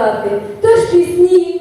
сказати. Тож пісні